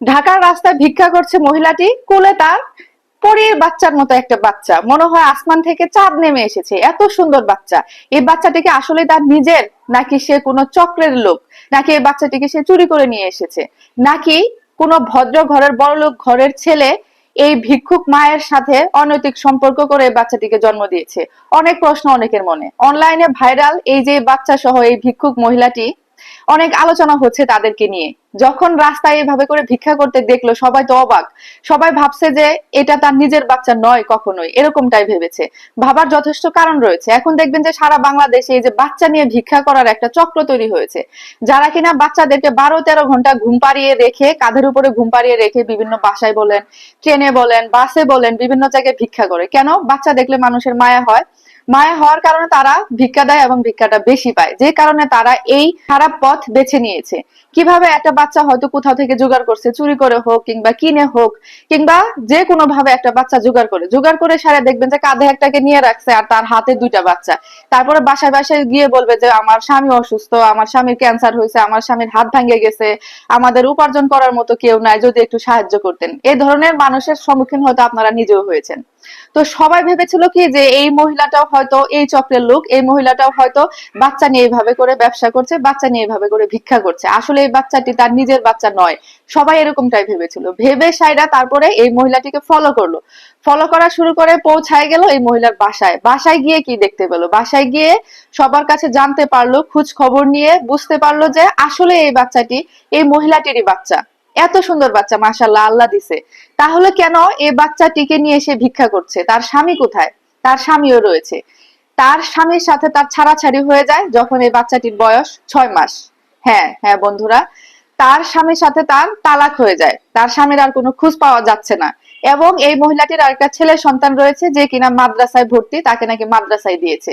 ঢাকার রাস্তায় ভিক্ষা করছে মহিলাটি, কোলে তার পরীর বাচ্চার মতো একটা বাচ্চা। মনে হয় আসমান থেকে চাঁদ নেমে এসেছে। এত সুন্দর বাচ্চা। এই বাচ্চাটিকে আসলে তার নিজের, নাকি সে কোনো চক্রের লোক? নাকি এই বাচ্চাটিকে সে চুরি করে নিয়ে এসেছে? নাকি কোনো ভদ্র ঘরের, বড়লোক ঘরের ছেলে এই ভিক্ষুক মায়ের সাথে অনৈতিক সম্পর্ক করে বাচ্চাটিকে জন্ম দিয়েছে? অনেক প্রশ্ন অনেকের মনে। অনলাইনে ভাইরাল এই যে বাচ্চা সহ এই ভিক্ষুক মহিলাটি অনেক আলোচনা হচ্ছে তাদেরকে নিয়ে। যখন রাস্তায় এভাবে করে ভিক্ষা করতে দেখল, সবাই তো অবাক। সবাই ভাবছে যে এটা তার নিজের বাচ্চা নয় কখনোই। এরকমটাই ভেবেছে। ভাবার যথেষ্ট কারণ রয়েছে। এখন দেখবেন যে সারা বাংলাদেশে এই যে বাচ্চা নিয়ে ভিক্ষা করার একটা চক্র তৈরি হয়েছে। যারা কিনা বাচ্চাদেরকে বারো তেরো ঘণ্টা ঘুম পাড়িয়ে রেখে, কাঁধের উপরে ঘুম পাড়িয়ে রেখে বিভিন্ন বাসায় বলেন, ট্রেনে বলেন, বাসে বলেন, বিভিন্ন জায়গায় ভিক্ষা করে। কেন? বাচ্চা দেখলে মানুষের মায়া হয়। মায়া হওয়ার কারণে তারা ভিক্ষা দেয় এবং ভিক্ষাটা বেশি পায়। যে কারণে তারা এই খারাপ পথ বেছে নিয়েছে। কীভাবে একটা বাচ্চা হয়তো কোথাও থেকে জোগাড় করছে, চুরি করে হোক কিংবা কিনে হোক কিংবা যে কোনো ভাবে একটা বাচ্চা জোগাড় করে জোগাড় করে সারে দেখবেন যে কাঁধে একটাকে নিয়ে রাখছে আর তার হাতে দুইটা বাচ্চা। তারপরে বাসায় বাসায় গিয়ে বলবে যে আমার স্বামী অসুস্থ, আমার স্বামীর ক্যান্সার হয়েছে, আমার স্বামীর হাত ভাঙে গেছে, আমাদের উপার্জন করার মতো কেউ নাই, যদি একটু সাহায্য করতেন। এই ধরনের মানুষের সম্মুখীন হয়তো আপনারা নিজেও হয়েছেন। তো সবাই ভেবেছিল কি যে এই মহিলাটাও হয়তো এই চক্রের লোক, এই মহিলাটাও হয়তো বাচ্চা নিয়ে এইভাবে করে ব্যবসা করছে, বাচ্চা নিয়ে এইভাবে করে ভিক্ষা করছে। আসলে এই বাচ্চাটি তার নিজের বাচ্চা নয়, সবাই এরকমটাই ভেবেছিল। ভেবে সাইরা তারপরে এই মহিলাটিকে ফলো করল। ফলো করা শুরু করে পৌঁছায় গেল এই মহিলার বাসায়। বাসায় গিয়ে কি দেখতে পেল? বাসায় গিয়ে সবার কাছে জানতে পারল, খোঁজ খবর নিয়ে বুঝতে পারল যে আসলে এই বাচ্চাটি, এই মহিলাটিরই বাচ্চা। এত সুন্দর বাচ্চা মাশাল্লাহ আল্লাহ দিছে। তাহলে কেন এই বাচ্চাটিকে নিয়ে এসে ভিক্ষা করছে? তার স্বামী কোথায়? তার স্বামীও রয়েছে। তার স্বামীর সাথে তার ছাড়াছাড়ি হয়ে যায় যখন এই বাচ্চাটির বয়স ছয় মাস। হ্যাঁ হ্যাঁ বন্ধুরা, তার স্বামীর সাথে তার তালাক হয়ে যায়। তার স্বামীর আর কোনো খোঁজ পাওয়া যাচ্ছে না। এবং এই মহিলাটির আরেকটা ছেলে সন্তান রয়েছে যে কিনা মাদ্রাসায় ভর্তি, তাকে নাকি মাদ্রাসায় দিয়েছে।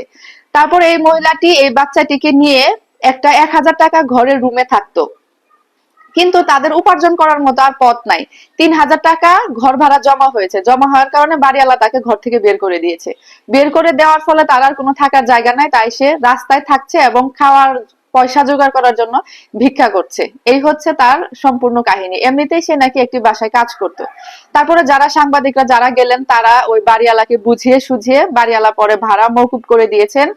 তারপর এই মহিলাটি এই বাচ্চাটিকে নিয়ে একটা এক হাজার টাকা ঘরের রুমে থাকতো। কিন্তু তাদের উপার্জন করার মতো আর পথ নাই। তিন হাজার টাকা ঘর ভাড়া জমা হয়েছে। জমা হওয়ার কারণে বাড়িওয়ালা তাকে ঘর থেকে বের করে দিয়েছে। বের করে দেওয়ার ফলে তার আর কোনো থাকার জায়গা নাই, তাই সে রাস্তায় থাকছে এবং খাওয়ার পয়সা জোগাড় করার জন্য ভিক্ষা করছে। এই হচ্ছে তার সম্পূর্ণ কাহিনী। এমনিতেই সে নাকি একটি বাসায় কাজ করত। তারপরে যারা সাংবাদিকরা যারা গেলেন, তারা ওই বাড়িওয়ালাকে বুঝিয়ে সুঝিয়ে বাড়িওয়ালা পরে ভাড়া মৌকুব করে দিয়েছেন।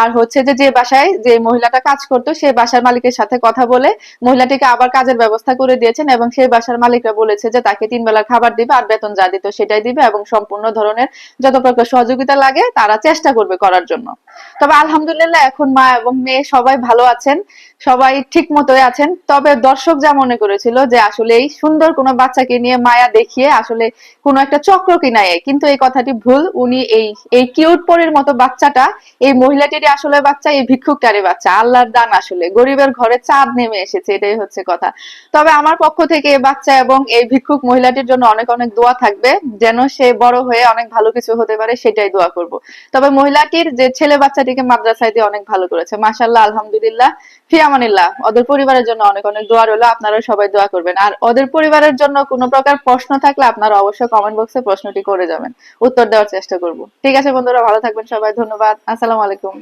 আর হচ্ছে যে যে বাসায় যে মহিলাটা কাজ করতো সেই বাসার মালিকের সাথে কথা বলে মহিলাটিকে আবার কাজের ব্যবস্থা করে দিয়েছেন এবং সেই বাসার মালিকরা বলেছে যে, তাকে তিন বেলা খাবার দিবে, আর বেতন যা দিত সেটাই দিবে এবং সম্পূর্ণ ধরনের যত প্রকার সহযোগিতা লাগে, তারা চেষ্টা করবে করার জন্য। তবে আলহামদুলিল্লাহ, এখন মা এবং মেয়ে সবাই ভালো আছেন, সবাই ঠিক মতোই আছেন। তবে দর্শক যা মনে করেছিল যে আসলে এই সুন্দর কোনো বাচ্চাকে নিয়ে মায়া দেখিয়ে আসলে কোনো একটা চক্র কিনায় কিন্তু এই কথাটি ভুল। উনি এই এই কিউট পরির মতো বাচ্চাটা, এই মহিলাটিরই আসলে বাচ্চা, এই ভিক্ষুকটারই বাচ্চা। আল্লাহর দান আসলে। গরিবের ঘরে চাঁদ নেমে এসেছে, এটাই হচ্ছে কথা। তবে আমার পক্ষ থেকে এই বাচ্চা এবং এই ভিক্ষুক মহিলাটির জন্য অনেক অনেক দোয়া থাকবে, যেন সে বড় হয়ে অনেক ভালো কিছু হতে পারে, সেটাই দোয়া করব। তবে মহিলাটির যে ছেলে বাচ্চাটিকে মাদ্রাসায় দিয়ে অনেক ভালো করেছে। মাশাল্লাহ আলহামদুলিল্লাহ। ফিয়ামানিল্লাহ ওদের পরিবারের জন্য অনেক অনেক দোয়া রইল আপনারা সবাই দোয়া করবেন। আর ওদের পরিবারের জন্য কোনো প্রকার প্রশ্ন থাকলে আপনারা অবশ্যই কমেন্ট বক্সে প্রশ্নটি করে যাবেন। উত্তর দেওয়ার চেষ্টা করব। ঠিক আছে বন্ধুরা, ভালো থাকবেন সবাই, ধন্যবাদ, আসসালামু আলাইকুম।